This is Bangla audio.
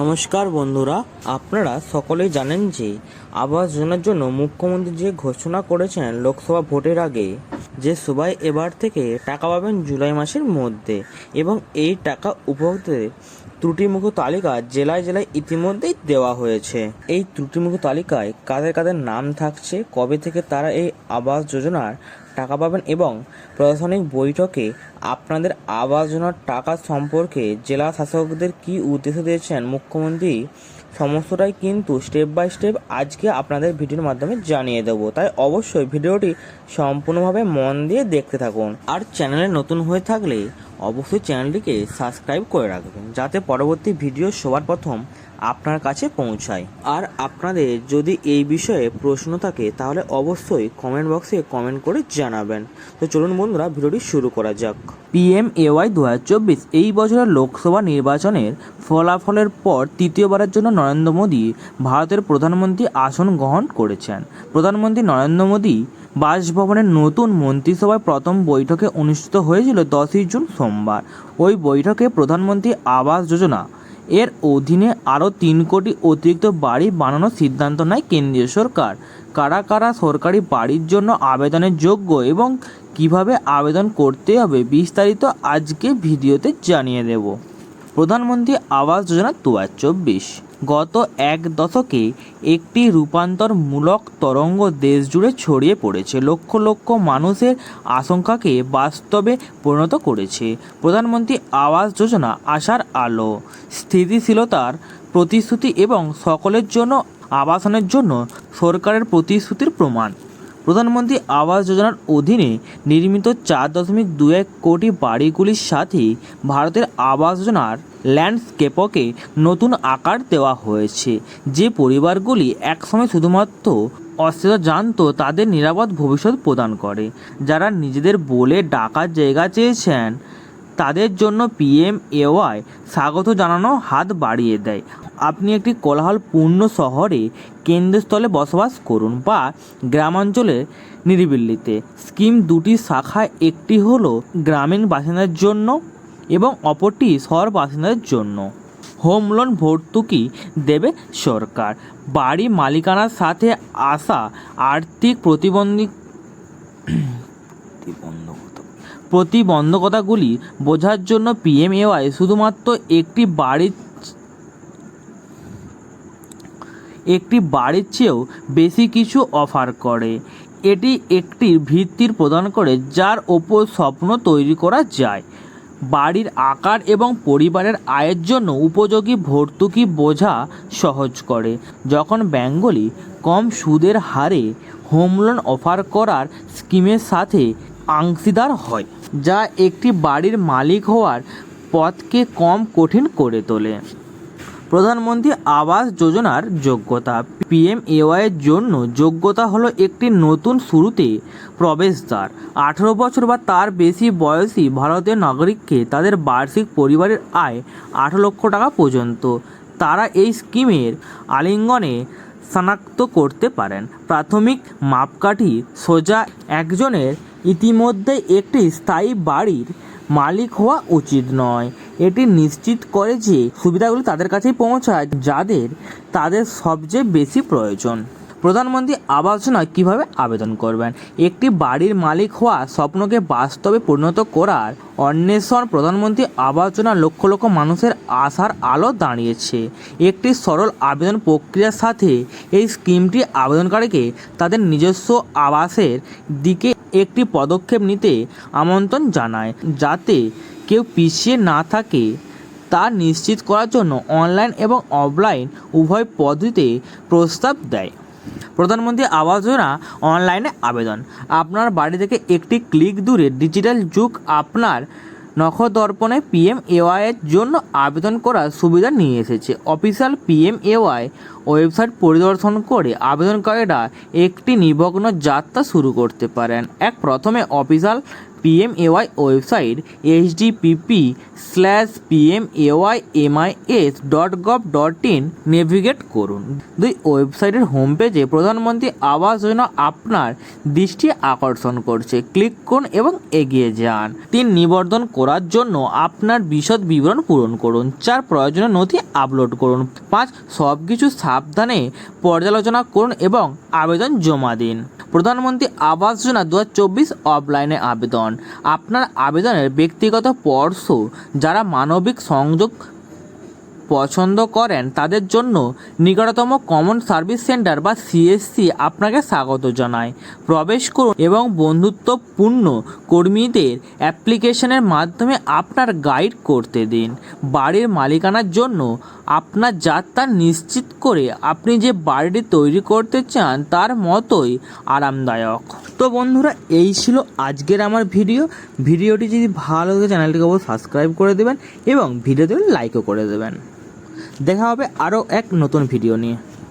নমস্কার বন্ধুরা, আপনারা সকলেই জানেন যে আবাস যোজনার জন্য মুখ্যমন্ত্রী যে ঘোষণা করেছেন লোকসভা ভোটের আগে যে সবাই এবার থেকে টাকা পাবেন জুলাই মাসের মধ্যে এবং এই টাকা উপভোক্তাদের ত্রুটিমুখ তালিকা জেলায় জেলায় ইতিমধ্যেই দেওয়া হয়েছে। এই ত্রুটিমুখ তালিকায় কাদের কাদের নাম থাকছে, কবে থেকে তারা এই আবাস যোজনার টাকা পাবেন এবং প্রশাসনিক বৈঠকে আপনাদের আবাস যোজনার টাকা সম্পর্কে জেলা শাসকদের কী উদ্দেশ্য দিয়েছেন মুখ্যমন্ত্রী সমস্তটাই কিন্তু স্টেপ বাই স্টেপ আজকে আপনাদের ভিডিওর মাধ্যমে জানিয়ে দেবো। তাই অবশ্যই ভিডিওটি সম্পূর্ণভাবে মন দিয়ে দেখতে থাকুন। আর চ্যানেলে নতুন হয়ে থাকলে অবশ্যই চ্যানেলটিকে সাবস্ক্রাইব করে রাখবেন, যাতে পরবর্তী ভিডিও সবার প্রথম আপনার কাছে পৌঁছায়। আর আপনাদের যদি এই বিষয়ে প্রশ্ন থাকে, তাহলে অবশ্যই কমেন্ট বক্সে কমেন্ট করে জানাবেন। তো চলুন বন্ধুরা ভিডিওটি শুরু করা যাক। পিএম এওয়াই দু এই বছরের লোকসভা নির্বাচনের ফলাফলের পর তৃতীয়বারের জন্য নরেন্দ্র মোদী ভারতের প্রধানমন্ত্রী আসন গ্রহণ করেছেন। প্রধানমন্ত্রী নরেন্দ্র মোদী বাসভবনের নতুন মন্ত্রিসভায় প্রথম বৈঠকে অনুষ্ঠিত হয়েছিল দশই জুন সোমবার। ওই বৈঠকে প্রধানমন্ত্রী আবাস যোজনা এর অধীনে আরও তিন কোটি অতিরিক্ত বাড়ি বানানোর সিদ্ধান্ত নেয় কেন্দ্রীয় সরকার। কারা কারা সরকারি বাড়ির জন্য আবেদনের যোগ্য এবং কীভাবে আবেদন করতে হবে বিস্তারিত আজকে ভিডিওতে জানিয়ে দেব। প্রধানমন্ত্রী আবাস যোজনা দু চব্বিশ। গত এক দশকে একটি রূপান্তরমূলক তরঙ্গ দেশ জুড়ে ছড়িয়ে পড়েছে। লক্ষ লক্ষ মানুষের আশঙ্কাকে বাস্তবে পরিণত করেছে। প্রধানমন্ত্রী আবাস যোজনা আশার আলো, স্থিতিশীলতার প্রতিশ্রুতি এবং সকলের জন্য, আবাসনের জন্য সরকারের প্রতিশ্রুতির প্রমাণ। প্রধানমন্ত্রী আবাস যোজনার অধীনে নির্মিত চার দশমিক দু এক কোটি বাড়িগুলির সাথে ভারতের আবাস যোজনার ল্যান্ডস্কেপকে নতুন আকার দেওয়া হয়েছে। যে পরিবারগুলি একসময় শুধুমাত্র অস্থিরতা জানত তাদের নিরাপদ ভবিষ্যৎ প্রদান করে। যারা নিজেদের বলে ডাকার জায়গা চেয়েছেন তাদের জন্য পিএম এওয়াই স্বাগত জানানো হাত বাড়িয়ে দেয়। আপনি একটি কোলাহলপূর্ণ শহরে কেন্দ্রস্থলে বসবাস করুন বা গ্রামাঞ্চলে নিরিবিল্লিতে স্কিম দুটি শাখা, একটি হলো গ্রামীণ বাসিন্দার জন্য এবং অপরটি শহর বাসিন্দাদের জন্য। হোম লোন ভর্তুকি দেবে সরকার। বাড়ি মালিকানার সাথে আসা আর্থিক প্রতিবন্ধী প্রতিবন্ধকতাগুলি বোঝার জন্য পিএমএওয়াই শুধুমাত্র একটি বাড়ির একটি বাড়ির চেয়েও বেশি কিছু অফার করে। এটি একটি ভিত্তির প্রদান করে যার ওপর স্বপ্ন তৈরি করা যায়। বাড়ির আকার এবং পরিবারের আয়ের জন্য উপযোগী ভর্তুকি বোঝা সহজ করে। যখন ব্যাঙ্কগুলি কম সুদের হারে হোম লোন অফার করার স্কিমের সাথে অংশীদার হয়। যা একটি বাড়ির মালিক হওয়ার পথকে কম কঠিন করে তোলে। প্রধানমন্ত্রী আবাস যোজনার যোগ্যতা। পিএমএওয়াই এর জন্য যোগ্যতা হলো একটি নতুন শুরুতে প্রবেশদ্বার। আঠেরো বছর বা তার বেশি বয়সী ভারতীয় নাগরিককে তাদের বার্ষিক পরিবারের আয় আঠারো লক্ষ টাকা পর্যন্ত। তারা এই স্কিমের আলিঙ্গনে শনাক্ত করতে পারেন। প্রাথমিক মাপকাঠি সোজা একজনের ইতিমধ্যে একটি স্থায়ী বাড়ির মালিক হওয়া উচিত নয়। এটি নিশ্চিত করে যে সুবিধাগুলি তাদের কাছেই পৌঁছায়, যাদের তাদের সবচেয়ে বেশি প্রয়োজন। প্রধানমন্ত্রী আবাস যোজনা কীভাবে আবেদন করবেন? একটি বাড়ির মালিক হওয়া স্বপ্নকে বাস্তবে পরিণত করার অন্বেষণ প্রধানমন্ত্রী আবাস যোজনা লক্ষ লক্ষ মানুষের আশার আলো দাঁড়িয়েছে। একটি সরল আবেদন প্রক্রিয়ার সাথে এই স্কিমটি আবেদনকারীকে তাদের নিজস্ব আবাসের দিকে একটি পদক্ষেপ নিতে আমন্ত্রণ জানায় যাতে কেউ পিছিয়ে না থাকে। তা নিশ্চিত করার জন্য অনলাইন এবং অফলাইন উভয় পদ্ধতিতে প্রস্তাব দেয়। প্রধানমন্ত্রী আবাস যোজনা অনলাইনে আবেদন। আপনার বাড়ি থেকে একটি ক্লিক দূরে ডিজিটাল যুগ আপনার নখদর্পণে পিএম এওয়াইয়ের জন্য আবেদন করার সুবিধা নিয়ে এসেছে। অফিসিয়াল পিএম এওয়াই ওয়েবসাইট পরিদর্শন করে আবেদনকারীরা একটি নিমগ্ন যাত্রা শুরু করতে পারেন। এক, প্রথমে official PMAY website HDPP slash PMAY MIS dot gov dot in navigate করুন। দুই ওয়েবসাইটের হোম পেজে প্রধানমন্ত্রী আবাস যোজনা আপনার দৃষ্টি আকর্ষণ করছে। ক্লিক করুন এবং এগিয়ে যান। তিন, নিবন্ধন করার জন্য আপনার বিশদ বিবরণ পূরণ করুন। চার, প্রয়োজনীয় নথি আপলোড করুন। পাঁচ সব কিছু সাবধানে পর্যালোচনা করুন এবং আবেদন জমা দিন। প্রধানমন্ত্রী আবাস যোজনা দু অফলাইনে আবেদন। আপনার আবেদনের ব্যক্তিগত পর্ষ যারা মানবিক সংযোগ পছন্দ করেন, তাদের জন্য নিকটতম কমন সার্ভিস সেন্টার বা সিএসসি আপনাকে স্বাগত জানায়। প্রবেশ করুন এবং বন্ধুত্বপূর্ণ কর্মীদের অ্যাপ্লিকেশনের মাধ্যমে আপনার গাইড করতে দিন। বাড়ির মালিকানার জন্য আপনার যাত্রা নিশ্চিত করে আপনি যে বাড়িটি তৈরি করতে চান তার মতোই আরামদায়ক। তো বন্ধুরা, এই ছিল আজকের আমার ভিডিও। ভিডিওটি যদি ভালো লাগে, চ্যানেলটিকে অবশ্যই সাবস্ক্রাইব করে দেবেন এবং ভিডিওতে লাইকও করে দেবেন। দেখা হবে আরও এক নতুন ভিডিও নিয়ে।